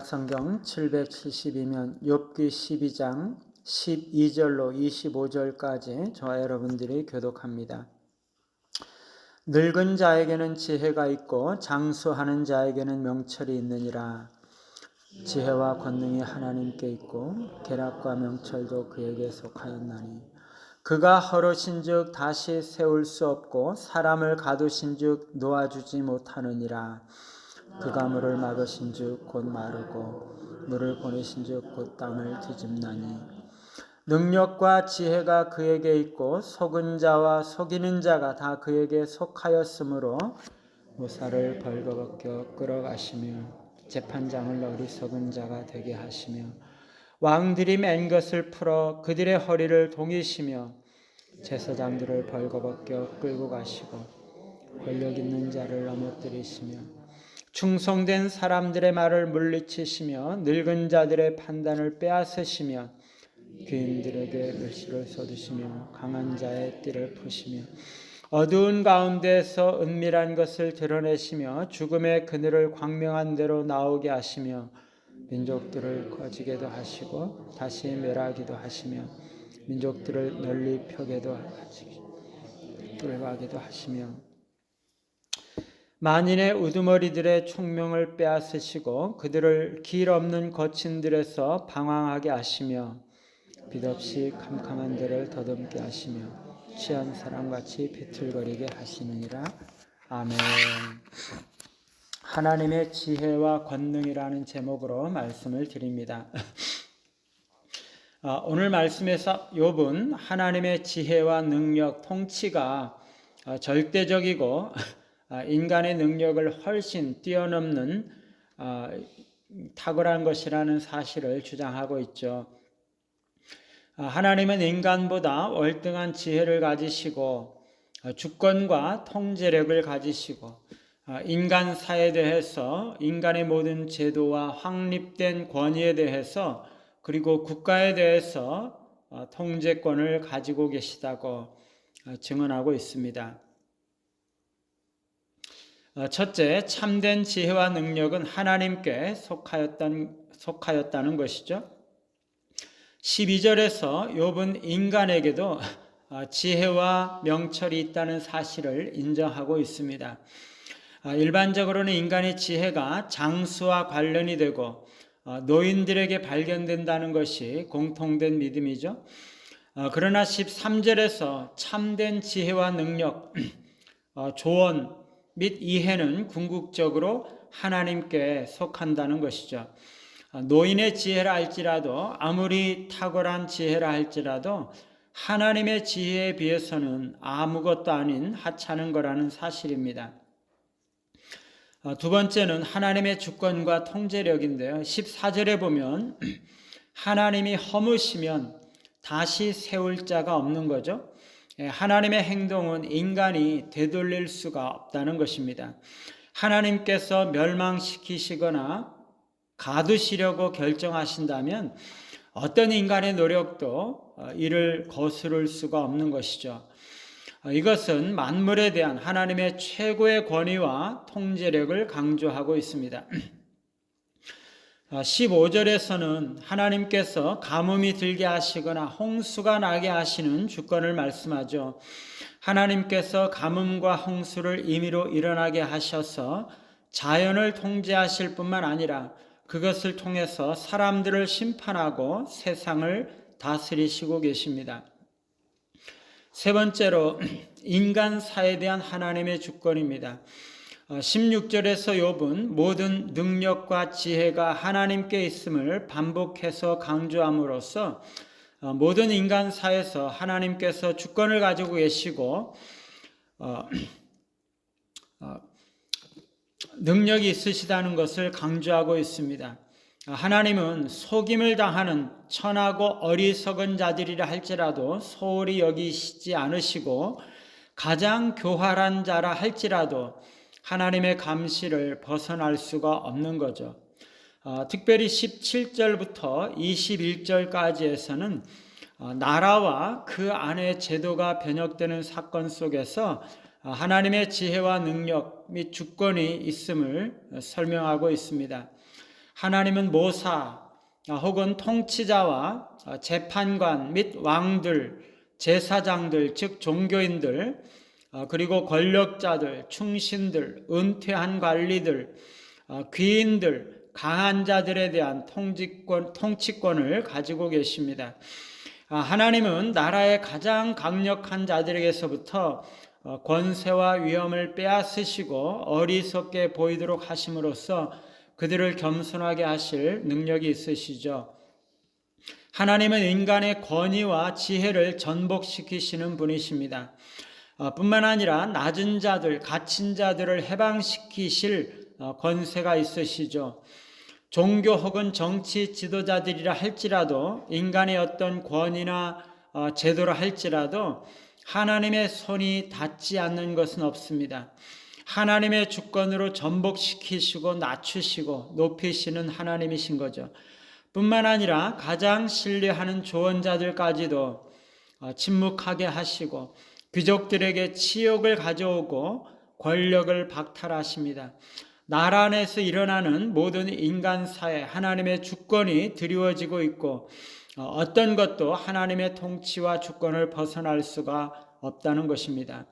성경 772면 욥기 12장 12절로 25절까지 저와 여러분들이 교독합니다. 늙은 자에게는 지혜가 있고 장수하는 자에게는 명철이 있느니라. 지혜와 권능이 하나님께 있고 계략과 명철도 그에게 속하였나니 그가 허르신즉 다시 세울 수 없고 사람을 가두신즉 놓아주지 못하느니라. 그가 물을 막으신즉 곧 마르고 물을 보내신즉 곧 땅을 뒤집나니 능력과 지혜가 그에게 있고 속은 자와 속이는 자가 다 그에게 속하였으므로 무사를 벌거벗겨 끌어가시며 재판장을 어리석은 자가 되게 하시며 왕들이 맨 것을 풀어 그들의 허리를 동이시며 제사장들을 벌거벗겨 끌고 가시고 권력 있는 자를 넘어뜨리시며 충성된 사람들의 말을 물리치시며 늙은 자들의 판단을 빼앗으시며 귀인들에게 글씨를 써두시며 강한 자의 띠를 푸시며 어두운 가운데서 은밀한 것을 드러내시며 죽음의 그늘을 광명한 대로 나오게 하시며 민족들을 커지게도 하시고 다시 멸하기도 하시며 민족들을 널리 펴게도 하시고 뚫어가기도 하시며 만인의 우두머리들의 총명을 빼앗으시고 그들을 길 없는 거친들에서 방황하게 하시며 빛없이 캄캄한 데를 더듬게 하시며 취한 사람같이 비틀거리게 하시느니라 아멘. 하나님의 지혜와 권능이라는 제목으로 말씀을 드립니다. 아, 오늘 말씀에서 욥은 하나님의 지혜와 능력, 통치가 아, 절대적이고 아, 인간의 능력을 훨씬 뛰어넘는 아, 탁월한 것이라는 사실을 주장하고 있죠. 아, 하나님은 인간보다 월등한 지혜를 가지시고 주권과 통제력을 가지시고 인간 사에 대해서 인간의 모든 제도와 확립된 권위에 대해서 그리고 국가에 대해서 통제권을 가지고 계시다고 증언하고 있습니다. 어, 첫째, 참된 지혜와 능력은 하나님께 속하였던, 속하였다는 것이죠. 12절에서 욥은 인간에게도 어, 지혜와 명철이 있다는 사실을 인정하고 있습니다. 어, 일반적으로는 인간의 지혜가 장수와 관련이 되고 노인들에게 발견된다는 것이 공통된 믿음이죠. 그러나 13절에서 참된 지혜와 능력, 조언, 및 이해는 궁극적으로 하나님께 속한다는 것이죠. 노인의 지혜라 할지라도 아무리 탁월한 지혜라 할지라도 하나님의 지혜에 비해서는 아무것도 아닌 하찮은 거라는 사실입니다. 두 번째는 하나님의 주권과 통제력인데요. 14절에 보면 하나님이 허무시면 다시 세울 자가 없는 거죠. 예, 하나님의 행동은 인간이 되돌릴 수가 없다는 것입니다. 하나님께서 멸망시키시거나 가두시려고 결정하신다면 어떤 인간의 노력도 어, 이를 거스를 수가 없는 것이죠. 어, 이것은 만물에 대한 하나님의 최고의 권위와 통제력을 강조하고 있습니다. 15절에서는 아, 하나님께서 가뭄이 들게 하시거나 홍수가 나게 하시는 주권을 말씀하죠. 하나님께서 가뭄과 홍수를 임의로 일어나게 하셔서 자연을 통제하실 뿐만 아니라 그것을 통해서 사람들을 심판하고 세상을 다스리시고 계십니다. 세 번째로 인간 사에 대한 하나님의 주권입니다. 16절에서 어, 욥은 모든 능력과 지혜가 하나님께 있음을 반복해서 강조함으로써 어, 모든 인간 사에서 하나님께서 주권을 가지고 계시고 어, 능력이 있으시다는 것을 강조하고 있습니다. 하나님은 속임을 당하는 천하고 어리석은 자들이라 할지라도 소홀히 여기시지 않으시고 가장 교활한 자라 할지라도 하나님의 감시를 벗어날 수가 없는 거죠. 어, 특별히 17절부터 21절까지에서는 어, 나라와 그 안에 제도가 변혁되는 사건 속에서 어, 하나님의 지혜와 능력 및 주권이 있음을 설명하고 있습니다. 하나님은 모사 아, 혹은 통치자와 아, 재판관 및 왕들, 제사장들, 즉 종교인들, 아, 그리고 권력자들, 충신들, 은퇴한 관리들, 아, 귀인들, 강한 자들에 대한 통치권, 통치권을 가지고 계십니다. 아, 하나님은 나라의 가장 강력한 자들에게서부터 어, 권세와 위엄을 빼앗으시고 어리석게 보이도록 하심으로써 그들을 겸손하게 하실 능력이 있으시죠. 하나님은 인간의 권위와 지혜를 전복시키시는 분이십니다. 어, 뿐만 아니라 낮은 자들, 갇힌 자들을 해방시키실 어, 권세가 있으시죠. 종교 혹은 정치 지도자들이라 할지라도 인간의 어떤 권위나 어, 제도라 할지라도 하나님의 손이 닿지 않는 것은 없습니다. 하나님의 주권으로 전복시키시고 낮추시고 높이시는 하나님이신 거죠. 뿐만 아니라 가장 신뢰하는 조언자들까지도 어, 침묵하게 하시고 귀족들에게 치욕을 가져오고 권력을 박탈하십니다. 나라 안에서 일어나는 모든 인간사에 하나님의 주권이 드리워지고 있고 어, 어떤 것도 하나님의 통치와 주권을 벗어날 수가 없다는 것입니다.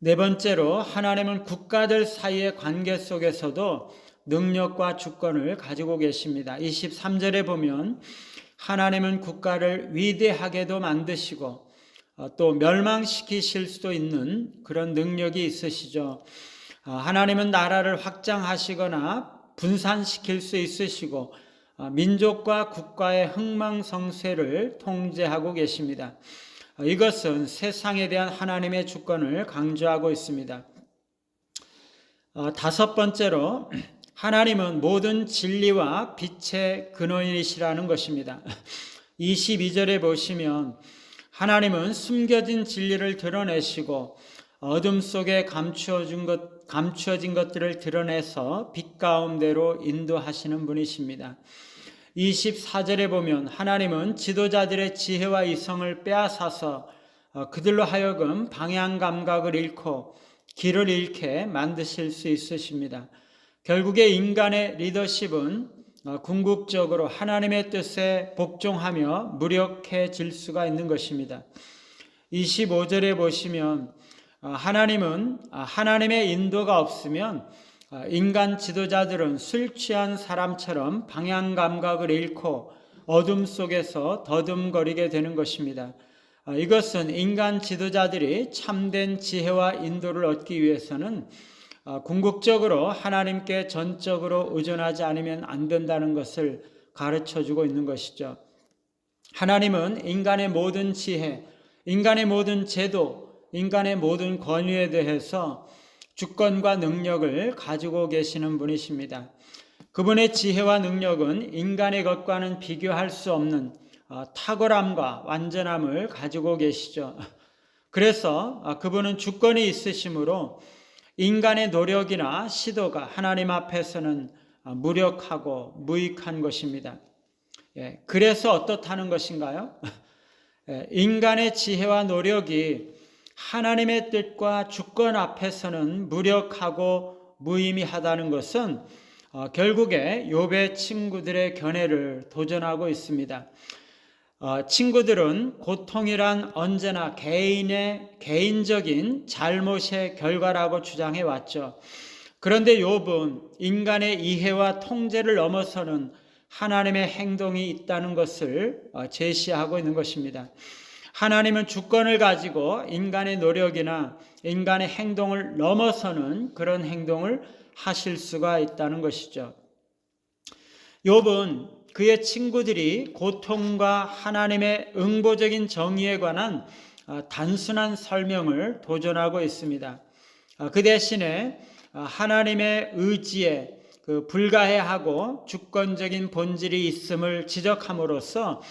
네 번째로 하나님은 국가들 사이의 관계 속에서도 능력과 주권을 가지고 계십니다. 23절에 보면 하나님은 국가를 위대하게도 만드시고 어, 또 멸망시키실 수도 있는 그런 능력이 있으시죠. 어, 하나님은 나라를 확장하시거나 분산시킬 수 있으시고 어, 민족과 국가의 흥망성쇠를 통제하고 계십니다. 이것은 세상에 대한 하나님의 주권을 강조하고 있습니다. 다섯 번째로 하나님은 모든 진리와 빛의 근원이시라는 것입니다. 22절에 보시면 하나님은 숨겨진 진리를 드러내시고 어둠 속에 감추어진 것, 감추어진 것들을 드러내서 빛 가운데로 인도하시는 분이십니다. 24절에 보면 하나님은 지도자들의 지혜와 이성을 빼앗아서 어, 그들로 하여금 방향 감각을 잃고 길을 잃게 만드실 수 있으십니다. 결국에 인간의 리더십은 어, 궁극적으로 하나님의 뜻에 복종하며 무력해질 수가 있는 것입니다. 25절에 보시면 어, 하나님은 하나님의 인도가 없으면 아, 인간 지도자들은 술 취한 사람처럼 방향 감각을 잃고 어둠 속에서 더듬거리게 되는 것입니다. 아, 이것은 인간 지도자들이 참된 지혜와 인도를 얻기 위해서는 아, 궁극적으로 하나님께 전적으로 의존하지 않으면 안 된다는 것을 가르쳐 주고 있는 것이죠. 하나님은 인간의 모든 지혜, 인간의 모든 제도, 인간의 모든 권위에 대해서 주권과 능력을 가지고 계시는 분이십니다. 그분의 지혜와 능력은 인간의 것과는 비교할 수 없는 어, 탁월함과 완전함을 가지고 계시죠. 그래서 어, 그분은 주권이 있으시므로 인간의 노력이나 시도가 하나님 앞에서는 어, 무력하고 무익한 것입니다. 예, 그래서 어떻다는 것인가요? 예, 인간의 지혜와 노력이 하나님의 뜻과 주권 앞에서는 무력하고 무의미하다는 것은 어, 결국에 욥의 친구들의 견해를 도전하고 있습니다. 어, 친구들은 고통이란 언제나 개인의 개인적인 잘못의 결과라고 주장해 왔죠. 그런데 욥은 인간의 이해와 통제를 넘어서는 하나님의 행동이 있다는 것을 어, 제시하고 있는 것입니다. 하나님은 주권을 가지고 인간의 노력이나 인간의 행동을 넘어서는 그런 행동을 하실 수가 있다는 것이죠. 욥은 그의 친구들이 고통과 하나님의 응보적인 정의에 관한 아, 단순한 설명을 도전하고 있습니다. 아, 그 대신에 아, 하나님의 의지에 그 불가해하고 주권적인 본질이 있음을 지적함으로써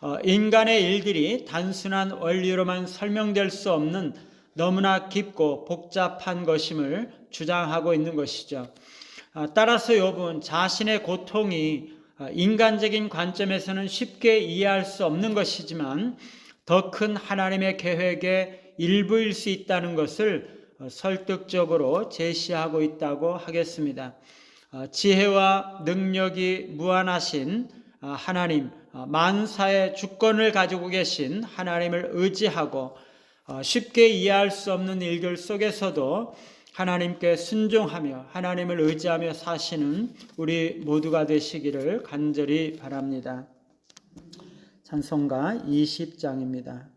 어, 인간의 일들이 단순한 원리로만 설명될 수 없는 너무나 깊고 복잡한 것임을 주장하고 있는 것이죠. 아, 따라서 욥은 자신의 고통이 아, 인간적인 관점에서는 쉽게 이해할 수 없는 것이지만 더 큰 하나님의 계획의 일부일 수 있다는 것을 어, 설득적으로 제시하고 있다고 하겠습니다. 어, 지혜와 능력이 무한하신 어, 하나님, 어, 만사의 주권을 가지고 계신 하나님을 의지하고 어, 쉽게 이해할 수 없는 일들 속에서도 하나님께 순종하며 하나님을 의지하며 사시는 우리 모두가 되시기를 간절히 바랍니다. 찬송가 20장입니다.